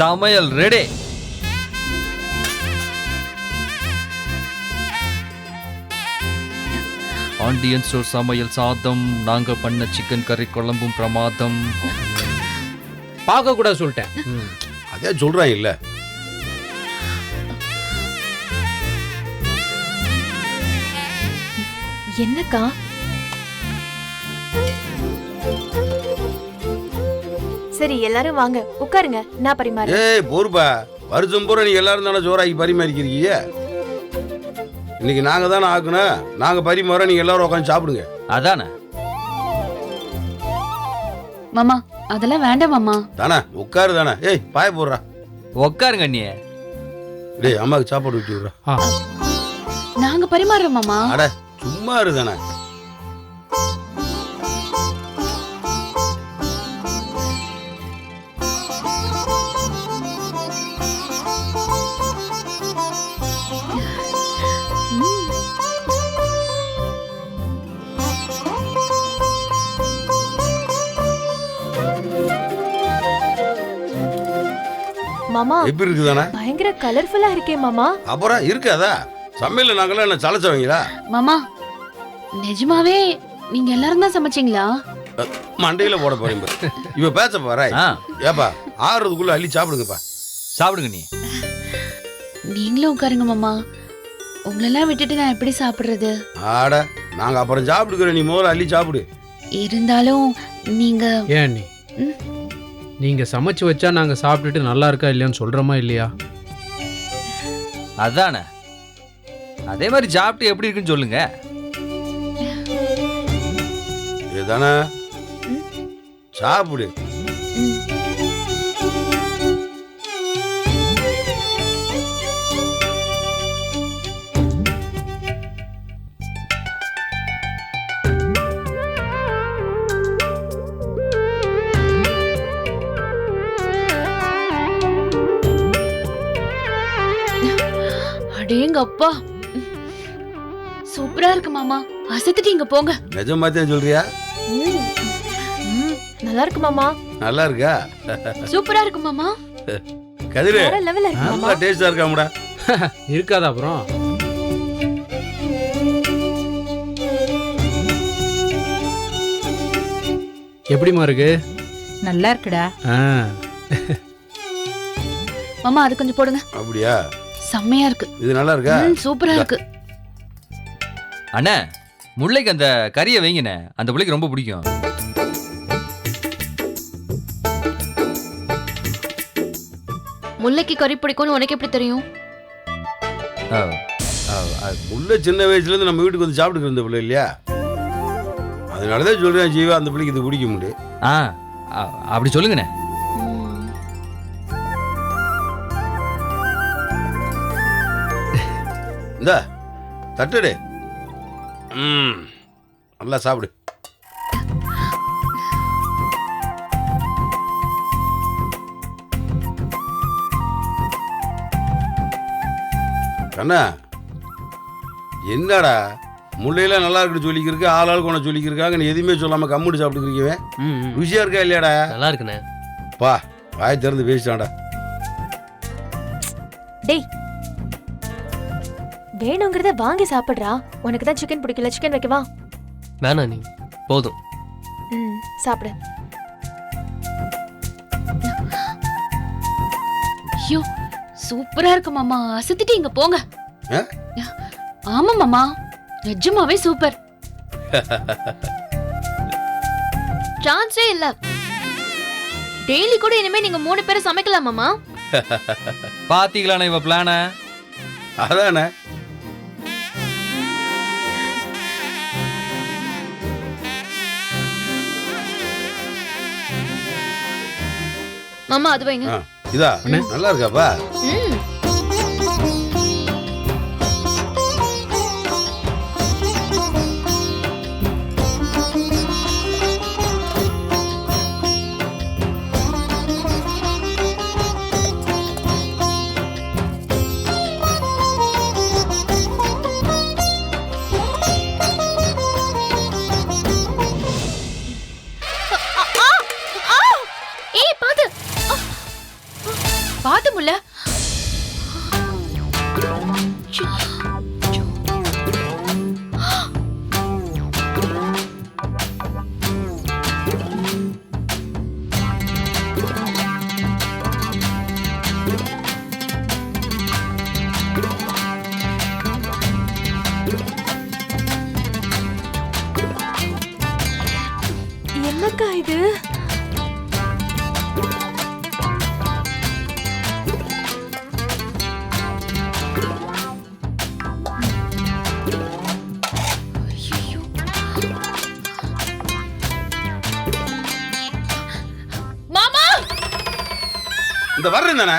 சமையல் ready. ஆண்டியன் store சமையல் சாதம் நாங்க பண்ண சிக்கன் கறி குழம்பும் பிரமாதம். பார்க்க கூட சொல்லிட்டேன். அதே சொல்றான் இல்ல. என்னக்கா? சரி எல்லாரும் வாங்க. உட்காருங்க. நான் பரிமாறேன் ஏய் பொறுப்பா வருஷம் பூரா நீ எல்லாரும் தானே சோறாக்கி பரிமாறிக்கிறீங்க இன்னைக்கு நாங்க தானே ஆக்கணும். நாங்க பரிமாற நீங்க எல்லாரும் உட்காந்து சாப்பிடுங்க. அதானே? மாமா அதெல்லாம் வேண்டாம் மாமா. தானே உட்காரு தானே. ஏய் பாய போடுறா. உட்காருங்க அண்ணியே. டேய் அம்மாவுக்கு சாப்பாடு ஊட்டி விடுறா. ஆ நாங்க பரிமாறுறோம் மாமா. அட சும்மா இரு மாமா. எப்படி இருக்கு தானே பயங்கர கலர்ஃபுல்லா இருக்கே மாமா. அப்புறம் இருக்காதா? சமையல் நாங்களாம் என்ன சளைச்சவங்களா மாமா நிஜமாவே நீங்க எல்லாரும் தான் சமைச்சீங்களா? மண்டையில போட போறீங்க பாரு. இவ பேச பாரு ஆ. ஏப்பா ஆறுறதுக்குள்ள அள்ளி சாப்பிடுங்கப்பா. சாப்பிடுங்க நீ. நீங்களும் உட்காருங்க மாமா. உங்களெல்லாம் விட்டுட்டு நான் எப்படி சாப்பிடுறது? ஆட நாங்க அப்புறம் சாப்பிடுக்கிறோம் நீ முதல்ல அள்ளி சாப்பிடு. இருந்தாலும் நீங்க ஏன் நீ? ம். நீங்க சமைச்சு வச்சா நாங்க சாப்பிட்டுட்டு நல்லா இருக்கா இல்லையான்னு சொல்றோமா இல்லையா? அதானே. அதே மாதிரி சாப்பிட்டு எப்படி இருக்குன்னு சொல்லுங்க. இதுதானே? சாப்பிடு. அப்பா. சூப்பரா இருக்கு மாமா. அசத்துட்டீங்க போங்க. நிஜமா தான் சொல்றியா? நல்லா இருக்கு மாமா. நல்லா இருக்கா? சூப்பரா இருக்கு மாமா. கதிரு. வேற லெவல்ல இருக்கு மாமா. நல்லா டேஸ்டா இருக்காமுடா இருக்காதா அப்புறம்? எப்படிம்மா இருக்கு? நல்லா இருக்குடா. ஆ. மாமா அது கொஞ்சம் போடுங்க. அப்படியா? செம்மையா இருக்கு. இது நல்லா இருக்கா? ம், சூப்பரா இருக்கு. அண்ணே முல்லைக்கு அந்த கறியை வைங்கண்ணே. அந்த பிள்ளைக்கு ரொம்ப பிடிக்கும். முல்லைக்கு கறி பிடிக்கும்னு உனக்கு எப்படி தெரியும்? ஆ, ஆ, ஆ, உள்ள சின்ன வயசுல இருந்து நம்ம வீட்டுக்கு வந்து சாப்பிட்டுக்கு இருந்த பிள்ளை இல்லையா? அதனாலதான் சொல்றேன் ஜீவா அந்த பிள்ளைக்கு இது பிடிக்க முடியும். ஆ ஆ, அப்படி சொல்லுங்கண்ணே. இந்த தட்டுடு. ம். நல்லா சாப்பிடு. கண்ணா என்னடா முள்ளையெல்லாம் நல்லா இருக்குன்னு சொல்லிக்கிறக்கு ஆள் ஆளுக்கு உன சொல்லிக்கிருக்காங்க நீ எதுவுமே சொல்லாம கம்முட்டு சாப்பிட்டுக்கிறீங்க ருசியா இருக்கா இல்லையாடா? நல்லா இருக்குண்ணே. பா வாய் திறந்து பேசிட்டான்டா. டேய் வேணுங்கிறத வாங்கி சாப்பிடுறா. உனக்கு தான் சிக்கன் பிடிக்கல. சிக்கன் வைக்கவா? வேணாம் நீ. போதும். ம் சாப்பிடு. ஐயோ சூப்பரா இருக்கு மாமா. அசத்திட்டீங்க போங்க. ஆ? ஆமா மாமா. நிஜமாவே சூப்பர். சான்ஸே இல்ல. டெய்லி கூட இனிமே நீங்க மூணு பேரும் சமைக்கலாம் மாமா. பாத்தீங்களாண்ணே இவ பிளான அதானே. மாமா அது வைங்க. இதா. நல்லா இருக்காப்பா ம். முடியல இந்த வர்றேன் தானே?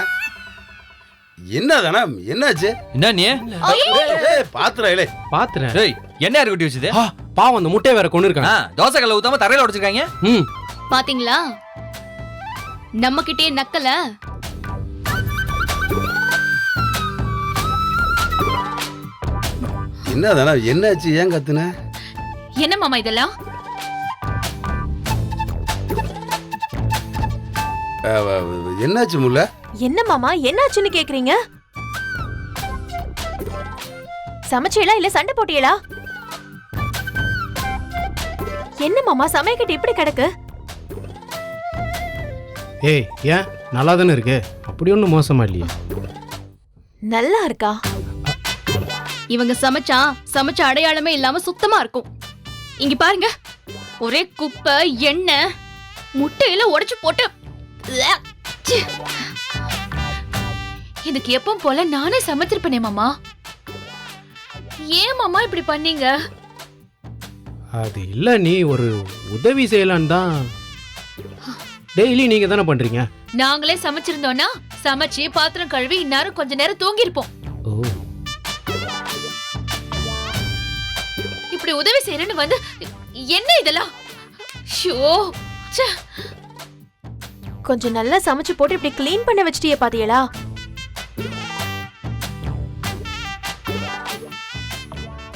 என்ன தானே? என்னாச்சு? என்ன நீ? ஏய் பாத்துறா இல்லை பாத்துறேன். டேய் என்ன யாரு குட்டி வச்சது ஆ, பாவம் அந்த முட்டையை வேற கொண்டு இருக்காங்க. தோசை கல்ல ஊத்தாம தரையில உடைச்சிருக்காங்க? ம். பாத்தீங்களா? நம்ம கிட்டே நக்கல. என்ன தானே? என்னாச்சு? ஏன் கத்துன? என்ன மாமா இதெல்லாம்? என்னாச்சு முல்ல? என்ன மாமா என்னாச்சுன்னு கேக்குறீங்க? சமைச்சீங்களா இல்ல சண்டை போட்டீங்களா என்ன மாமா சமையக்கட்டு இப்படி கிடக்கு? ஏய் ஏன்? நல்லா தானே இருக்கு? அப்படி ஒன்றும் மோசமா இல்லையே. நல்லா இருக்கா? இவங்க சமைச்சா சமைச்ச அடையாளமே இல்லாம சுத்தமா இருக்கும். இங்க பாருங்க. ஒரே குப்பை எண்ணெய் முட்டையில உடைச்சு போட்டு. இதுக்கு எப்பவும் போல நானே சமைச்சிருப்பேனே மாமா. ஏன் மாமா இப்படி பண்ணீங்க? அது இல்லை நீ ஒரு உதவி செய்யலான்னு தான். டெய்லி நீங்க தானே பண்றீங்க? நாங்களே சமைச்சிருந்தோம்னா சமைச்சு பாத்திரம் கழுவி இந்நேரம் கொஞ்ச நேரம் தூங்கி இருப்போம் ஓ. இப்படி உதவி செய்யறேன்னு வந்து என்ன இதெல்லாம்? ஷோ ச்சே. கொஞ்சம் நல்லா சமைச்சு போட்டு இப்படி க்ளீன் பண்ண வச்சிட்டியே பாத்தியலா?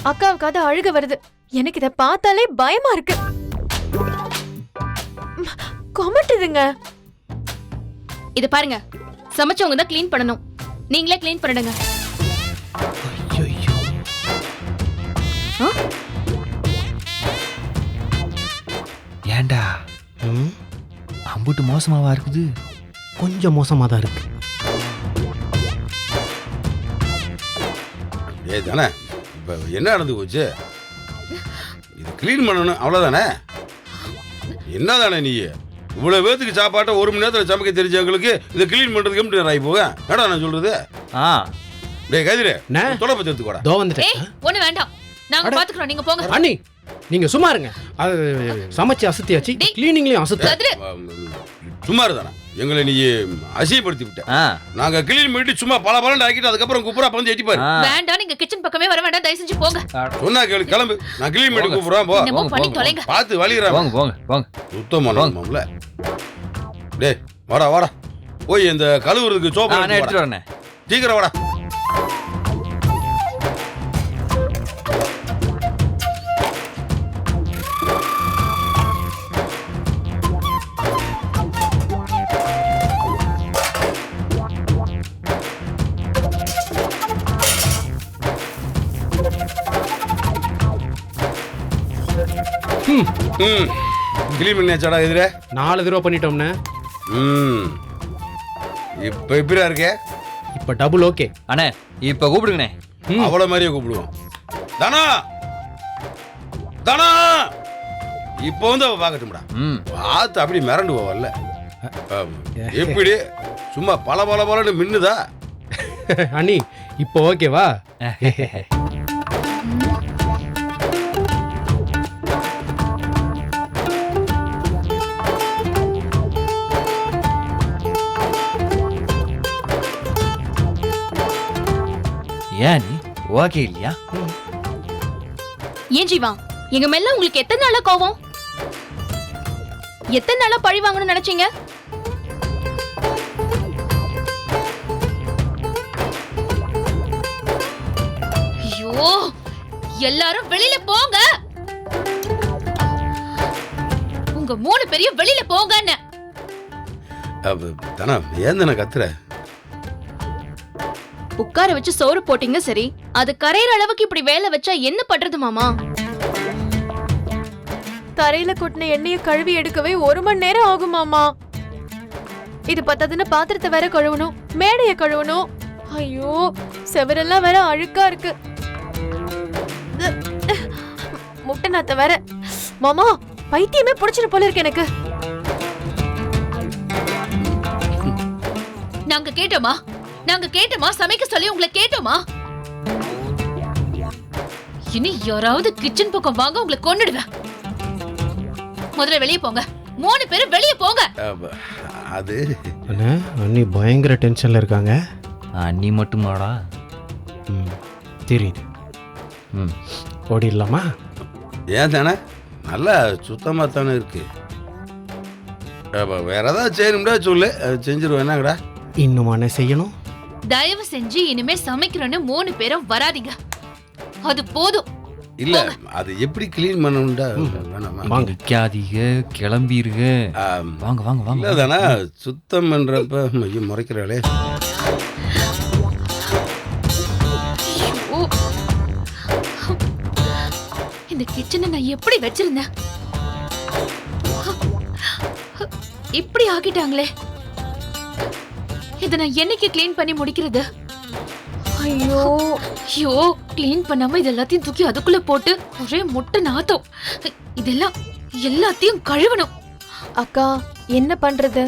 அக்காவுக்காவது அழுக வருது. எனக்கு இத பார்த்தாலே பயமா இருக்கு. கொமட்டுதுங்க. இது பாருங்க. சமைச்சவங்க தான் க்ளீன் பண்ணணும். நீங்களே க்ளீன் பண்ணிடுங்க. அம்புட்டு மோசமாவா இருக்குது? கொஞ்சம் மோசமாக தான் இருக்கு. ஏய் தானே இப்போ என்ன நடந்து போச்சு? இது க்ளீன் பண்ணணும் அவ்வளோதானே என்ன தானே நீ? இவ்வளோ பேத்துக்கு சாப்பாட்டை ஒரு மணி நேரத்தில் சமைக்க தெரிஞ்சவங்களுக்கு இதை க்ளீன் பண்ணுறதுக்கு எப்படி ஆகி போக? ஏடா நான் சொல்கிறது ஆ. டேய் கதிரே. தொடப்பத்தை எடுத்துக்கோடா தோ வந்துட்டேன். ஒண்ணு வேண்டாம். நாங்க அட. பாத்துக்கிறோம் நீங்க போங்க. அண்ணி நீங்க சும்மா இருங்க. அது சமைச்சு அசத்தியாச்சு. டேய். கிளீனிங்லயும் அசத்து. கதிரு சும்மா தானே எங்களை நீ அசியப்படுத்தி விட்ட ஆ. நாங்க க்ளீன் பண்ணிட்டு சும்மா பல பலன் ஆக்கிட்டு அதுக்கப்புறம் குப்புறா வந்து எட்டிப்பாரு ஆ. வேண்டாம் நீங்க கிச்சன் பக்கமே வர வேண்டாம் தயவு செஞ்சு போங்க. சொன்னா கேளு கிளம்பு. நான் க்ளீன் பண்ணி கூப்பிடுறேன் போ. என்னமோ போங்க, பண்ணி போங்க, தொலைங்க. பார்த்து வலிகிறான் போங்க போங்க போங்க. சுத்தம் பண்ணணும்ல டேய் வாடா வாடா. போய் இந்த கழுவுறதுக்கு ஆ, சோப்பு நான் எடுத்துட்டு எடுத்துட்டு வரேன். சீக்கிரம் வாடா. ம், ம் க்ளீன் பண்ணியாச்சாடா எதிரே? நாலு தடவை பண்ணிட்டோம்னே. ம். இப்போ எப்படியா இருக்கே? இப்ப டபுள் ஓகே அண்ணே இப்ப கூப்பிடுங்கண்ணே. ம். அவ்வளோ மாதிரியே கூப்பிடுவோம். தானா! தானா! இப்போ வந்து அவ பார்க்கட்டும்டா. ம். பார்த்து அப்படி மிரண்டு போவல்ல எப்படி? சும்மா பல பல பலன்னு மின்னுதா? அண்ணி இப்போ ஓகேவா ஏன்? நீ ஓகே இல்லையா? ஏன் ஜீவா? எங்க மேல உங்களுக்கு எத்தனை நாளா கோவம்? எத்தனை நாளா பழி வாங்கணும்னு நினைச்சீங்க? ஐயோ எல்லாரும் வெளியில போங்க. உங்க மூணு பேரையும் வெளியில போங்கன்னு. தானா ஏன் தானே கத்துற? உட்கார வச்சு சோறு போட்டீங்க சரி. அது கரையிற அளவுக்கு இப்படி வேலை வச்சா என்ன பண்றது மாமா? தரையில கொட்டின எண்ணெயை கழுவி எடுக்கவே ஒரு மணி நேரம் ஆகுமாமா இது பத்தாதுன்னு பாத்திரத்தை வேற கழுவணும் மேடைய கழுவணும். ஐயோ செவரெல்லாம் வேற அழுக்கா இருக்கு. முட்டை நாத்த வேற. மாமா பைத்தியமே புடிச்சிட்டு போல இருக்கு எனக்கு. நாங்க கேட்டோமா? நாங்க கேட்டோமா? சமைக்க சொல்லி உங்களை கேட்டோமா? இனி யாராவது கிச்சன் பக்கம் வாங்க உங்களை கொன்னுடுவேன். முதல்ல வெளியே போங்க. மூணு பேரும் வெளியே போங்க. அது அண்ணா அண்ணி பயங்கர டென்ஷனில் இருக்காங்க. அண்ணி மட்டுமாடா ம் தெரியுது. ம். ஓடிடலாமா? ஏன் தானே? நல்லா சுத்தமாக தானே இருக்கு. வேற ஏதாவது செய்யணும்டா சொல்லு. செஞ்சிருவேன். என்னங்கடா? இன்னுமாண்ணே செய்யணும். தயவு செஞ்சு இனிமே சமைக்கிறோன்னு மூணு பேரும் வராதீங்க. அது போதும். இல்ல அது எப்படி க்ளீன் பண்ணணும்டா? வேணாமா? வாங்க. நிக்காதீங்க கிளம்பிருங்க. வாங்க வாங்க வாங்க. இல்ல தானே சுத்தம் பண்றப்ப ஐயோ முறைக்கிறாளே. இந்த கிச்சனை நான் எப்படி வச்சிருந்தேன்? இப்படி ஆக்கிட்டாங்களே. இதை நான் என்னைக்கு க்ளீன் பண்ணி முடிக்கிறது? ஐயோ. ஐயோ க்ளீன் பண்ணாம இது எல்லாத்தையும் தூக்கி அதுக்குள்ள போட்டு ஒரே முட்டை நாத்தம். இதெல்லாம் எல்லாத்தையும் கழுவணும். அக்கா என்ன பண்றது?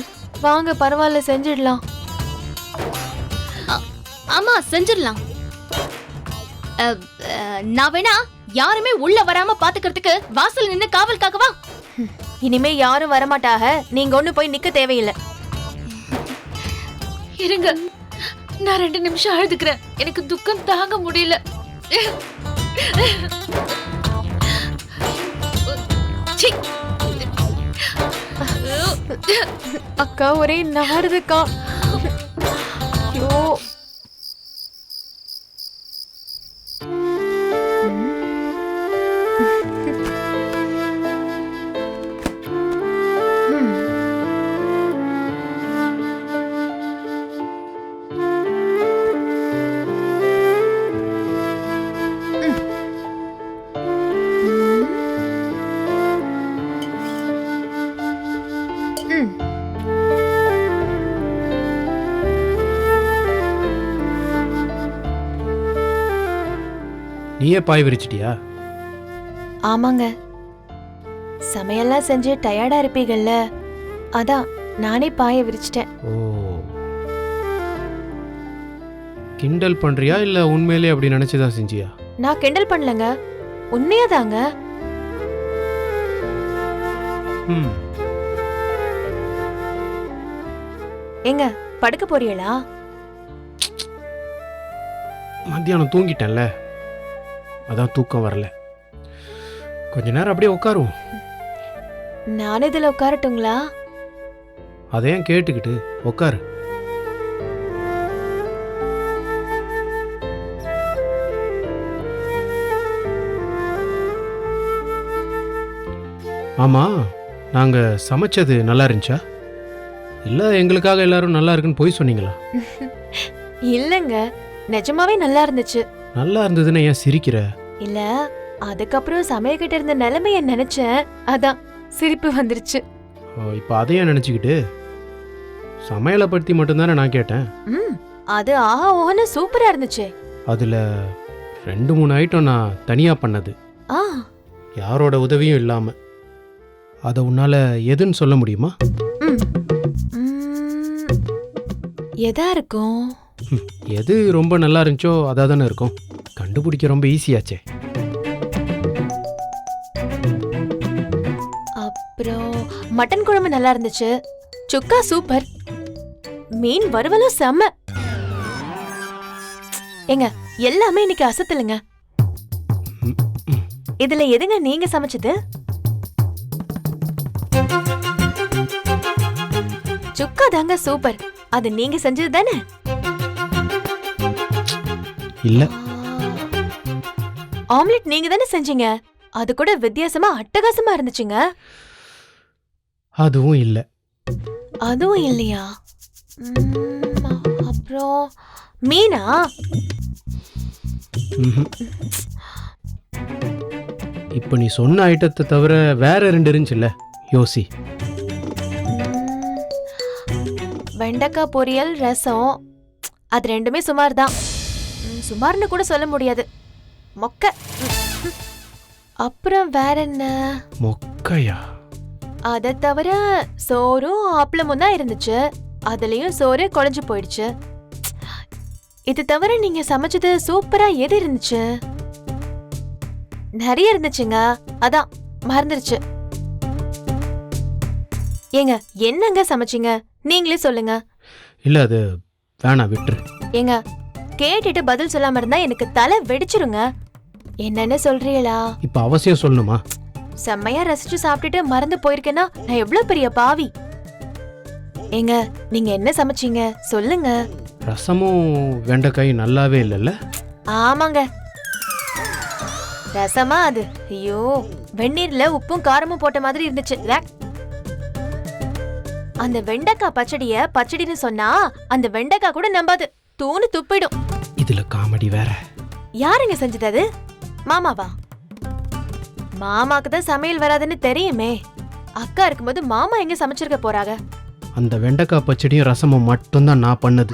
வாங்க பரவாயில்ல செஞ்சிடலாம். ஆமா செஞ்சிடலாம். நான் வேணா யாருமே உள்ள வராம பாத்துக்கிறதுக்கு வாசல் நின்னு காவல் காக்கவா இனிமே யாரும் வரமாட்டாக. நீங்க ஒண்ணு போய் நிக்க தேவையில்லை. இருங்க. நான் ரெண்டு நிமிஷம் அழுதுக்கிறேன். எனக்கு துக்கம் தாங்க முடியல. அக்கா ஒரே நாறுதுக்கா. நீயே பாய் விரிச்சிட்டியா? ஆமாங்க. சமையல்லாம் செஞ்சு டயர்டா இருப்பீங்கல்ல அதான் நானே பாய விரிச்சிட்டேன். ஓ. கிண்டல் பண்ணுறியா இல்லை உண்மையிலே அப்படி நினச்சி தான் செஞ்சியா? நான் கிண்டல் பண்ணலங்க. உண்மையாதாங்க. ம். எங்க படுக்க போறீங்களா? மத்தியானம் தூங்கிட்டேன்ல. அதான் தூக்கம் வரல. கொஞ்ச நேரம் அப்படியே உட்காருவோம். நானும் இதுல உட்காரட்டுங்களா? அதையும் கேட்டுக்கிட்டு? உட்காரு. ஆமாம் நாங்கள் சமைச்சது நல்லா இருந்துச்சா? இல்லை எங்களுக்காக எல்லாரும் நல்லா இருக்குன்னு போய் சொன்னீங்களா? இல்லங்க நிஜமாவே நல்லா இருந்துச்சு. நல்லா இருந்ததுன்னு ஏன் சிரிக்கிற? இல்ல அதுக்கப்புறம் சமையல் கிட்ட இருந்த நிலைமைய நினைச்சேன். அதான் சிரிப்பு வந்துருச்சு. இப்போ அதையும் நினச்சிக்கிட்டு? சமையலை பற்றி மட்டும்தானே நான் கேட்டேன். ம் அது ஆஹா ஓஹன்னு சூப்பரா இருந்துச்சே. அதில் ரெண்டு மூணு ஐட்டம் நான் தனியாக பண்ணது. ஆ. யாரோட உதவியும் இல்லாமல் அதை உன்னால் எதுன்னு சொல்ல முடியுமா? ம் ம், எதா இருக்கும்? எது ரொம்ப நல்லா இருந்துச்சோ அதாக தானே இருக்கும். கண்டுபிடிக்க ரொம்ப ஈஸியாச்சே அப்புறம் மட்டன் குழம்பு நல்லா இருந்துச்சு. சுக்கா சூப்பர். மீன் வறுவலும் செம்ம ஏங்க எல்லாமே இன்னைக்கு அசத்துலங்க. இதுல எதுங்க நீங்க சமைச்சது? சுக்கா தாங்க சூப்பர். அது நீங்க செஞ்சது தானே இல்லை. ஆம்லெட் நீங்க தானே செஞ்சீங்க? அது கூட வித்தியாசமா அட்டகாசமா இருந்துச்சுங்க. அதுவும் இல்லை. அதுவும் இல்லையா? ம், அப்புறம் மீனா? ம்ஹும். இப்போ நீ சொன்ன ஐட்டத்தை தவிர வேற ரெண்டு இருந்துச்சுல்ல? யோசி. வெண்டைக்காய் பொரியல் ரசம் அது ரெண்டுமே சுமார் தான் ம், சுமார்னு கூட சொல்ல முடியாது. மொக்க. அப்புறம் வேற என்ன? மொக்கையா? அதை தவிர சோறும் அப்பளமும் தான் இருந்துச்சு. அதுலயும் சோறு குழஞ்சு போயிடுச்சு. இது தவிர நீங்க சமைச்சது சூப்பரா எது இருந்துச்சு? நிறைய இருந்துச்சுங்க. அதான் மறந்துருச்சு. ஏங்க என்னங்க சமைச்சீங்க? நீங்களே சொல்லுங்க. இல்லை அது வேணாம் விட்டுரு. ஏங்க கேட்டுட்டு பதில் சொல்லாம இருந்தா எனக்கு தலை வெடிச்சிருங்க. என்னன்னு சொல்றீங்களா இப்போ அவசியம் சொல்லணுமா? செம்மையா ரசிச்சு சாப்பிட்டுட்டு மறந்து போயிருக்கேன்னா நான் எவ்வளவு பெரிய பாவி? ஏங்க நீங்க என்ன சமைச்சீங்க? சொல்லுங்க. ரசமும் வெண்டைக்காய் நல்லாவே இல்லைல்ல? ஆமாங்க. ரசமா அது? ஐயோ வெந்நீர்ல உப்பும் காரமும் போட்ட மாதிரி இருந்துச்சு. அந்த வெண்டைக்காய் பச்சடிய பச்சடின்னு சொன்னா அந்த வெண்டைக்காய் கூட நம்பாது. தூணு துப்பிடும். இதில் காமெடி வேற. யாருங்க செஞ்சது அது? மாமாவா? மாமாக்கு தான் சமையல் வராதுன்னு தெரியுமே. அக்கா இருக்கும்போது மாமா எங்க சமைச்சிருக்க போறாங்க? அந்த வெண்டைக்காய் பச்சடியும் ரசமும் மட்டும்தான் நான் பண்ணது.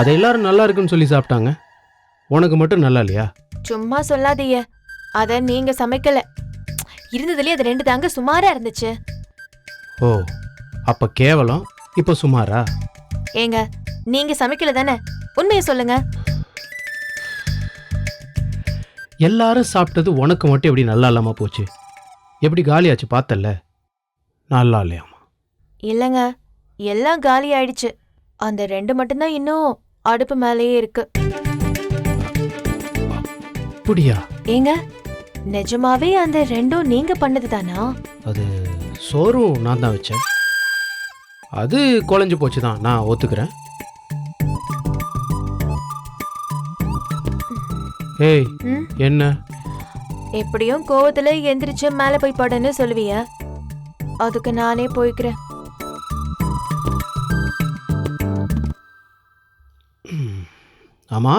அதை எல்லாரும் நல்லா இருக்குன்னு சொல்லி சாப்பிட்டாங்க. உனக்கு மட்டும் நல்லா இல்லையா? சும்மா சொல்லாதீங்க. அத நீங்க சமைக்கல. இருந்ததுலயே அது ரெண்டு தாங்க சுமாரா இருந்துச்சு. ஓ அப்ப கேவலம் இப்போ சுமாரா? ஏங்க நீங்க சமைக்கல தானே? உண்மையை சொல்லுங்க. எல்லாரும் சாப்பிட்டது உனக்கு மட்டும் எப்படி நல்லா இல்லாம போச்சு? எப்படி காலியாச்சு பார்த்தல்ல? நல்லா இல்லையாமா இல்லங்க எல்லாம் காலி ஆயிடுச்சு. அந்த ரெண்டு மட்டும்தான் இன்னும் அடுப்பு மேலேயே இருக்கு. அப்படியா? ஏங்க நிஜமாவே அந்த ரெண்டும் நீங்க பண்ணது தானா? அது சோறும் நான் தான் வச்சேன். அது குழஞ்சு போச்சு தான் நான் ஒத்துக்கிறேன். ஏய் என்ன? எப்படியும் கோவத்துல எந்திரிச்சு மேல போய் படுன்னு சொல்லுவிய. அதுக்கு நானே போய்க்கிறேன். ம். ஆமா.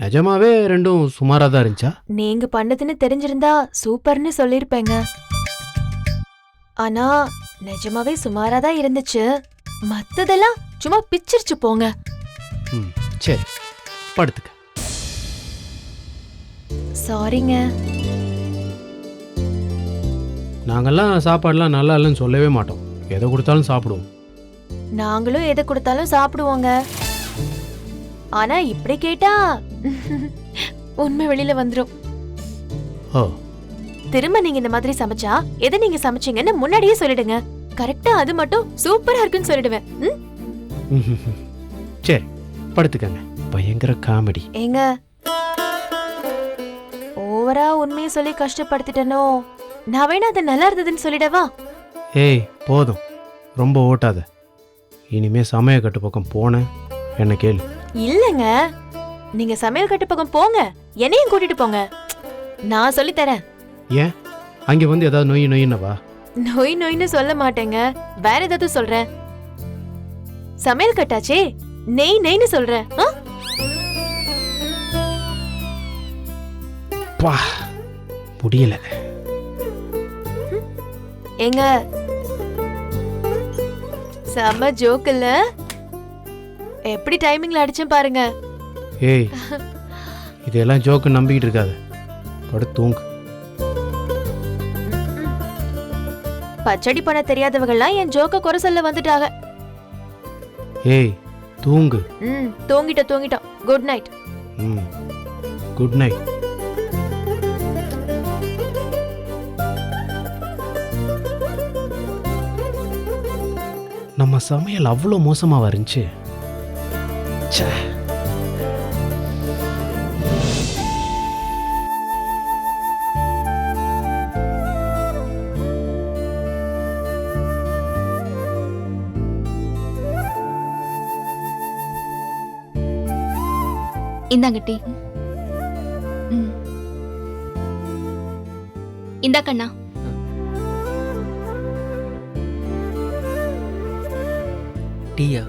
நிஜமாவே ரெண்டும் சுமாராக தான் இருந்துச்சா? நீங்க பண்ணதுன்னு தெரிஞ்சிருந்தா சூப்பர்னு சொல்லிருப்பேங்க. ஆனா நிஜமாவே சுமாரா தான் இருந்துச்சு. மத்ததெல்லாம் சும்மா பிச்சிருச்சு போங்க. ம் சரி. படுத்துக்க. சாரிங்க நாங்கெல்லாம் சாப்பாடுலாம் நல்லா இல்லைன்னு சொல்லவே மாட்டோம். எதை கொடுத்தாலும் சாப்பிடுவோம். நாங்களும் எதை கொடுத்தாலும் சாப்பிடுவோங்க. ஆனா இப்படி கேட்டா உண்மை வெளியில வந்துரும். ஓ. திரும்ப நீங்க இந்த மாதிரி சமைச்சா எதை நீங்க சமைச்சீங்கன்னு முன்னாடியே சொல்லிடுங்க. கரெக்டா அது மட்டும் சூப்பரா இருக்குன்னு சொல்லிடுவேன். சரி படுத்துக்கங்க. பயங்கர காமெடி. ஏங்க ஓவரா உண்மையை சொல்லி கஷ்டப்படுத்திட்டனோ. நான் வேணா அது நல்லா இருந்ததுன்னு சொல்லிடவா? ஏய் போதும். ரொம்ப ஓட்டாத. இனிமே சமய கட்டு பக்கம் போனேன் என்ன கேளு. இல்லங்க. நீங்க சமையல் கட்டு பக்கம் போங்க. என்னையும் கூட்டிட்டு போங்க. நான் சொல்லி தரேன் ஏன்? அங்கே வந்து ஏதாவது நொய் நொயின்னவா நோய் நோய்னு சொல்ல மாட்டேங்க. வேற ஏதாவது சொல்றேன். சமையல் கட்டாச்சே. நெய் நெய்னு சொல்றேன்? பா முடியல. ஏங்க செம்ம ஜோக் இல்ல? எப்படி டைமிங்ல அடிச்சேன் பாருங்க. ஏய் இதெல்லாம் ஜோக்கு நம்பிக்கிட்டு இருக்காத. படு தூங்கு. பச்சடி பண்ண தெரியாதவங்கலாம் என் ஜோக்க குறை சொல்ல வந்துட்டாங்க. ஏய் தூங்கு. ம் தூங்கிட்டோம் தூங்கிட்டோம். குட் நைட் ம் குட் நைட் நம்ம சமையல் அவ்வளோ மோசமாக இருந்துச்சு ச்சே. இந்தாங்க டீ. இந்தா கண்ணா. டீயா?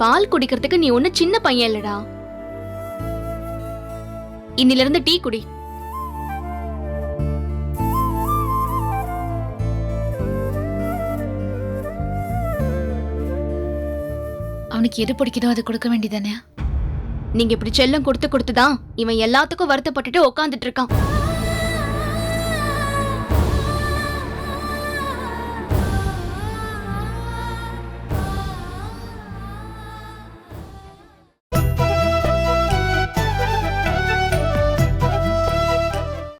பால் குடிக்கிறதுக்கு நீ ஒண்ணு சின்ன பையன் இல்லடா. இன்னில இருந்து டீ குடி. அவனுக்கு எது பிடிக்குதோ அதை கொடுக்க வேண்டியதானே நீங்க இப்படி செல்லம் கொடுத்து கொடுத்துதான் இவன் எல்லாத்துக்கும் வருத்தப்பட்டுட்டு உட்காந்துட்டு இருக்கான்.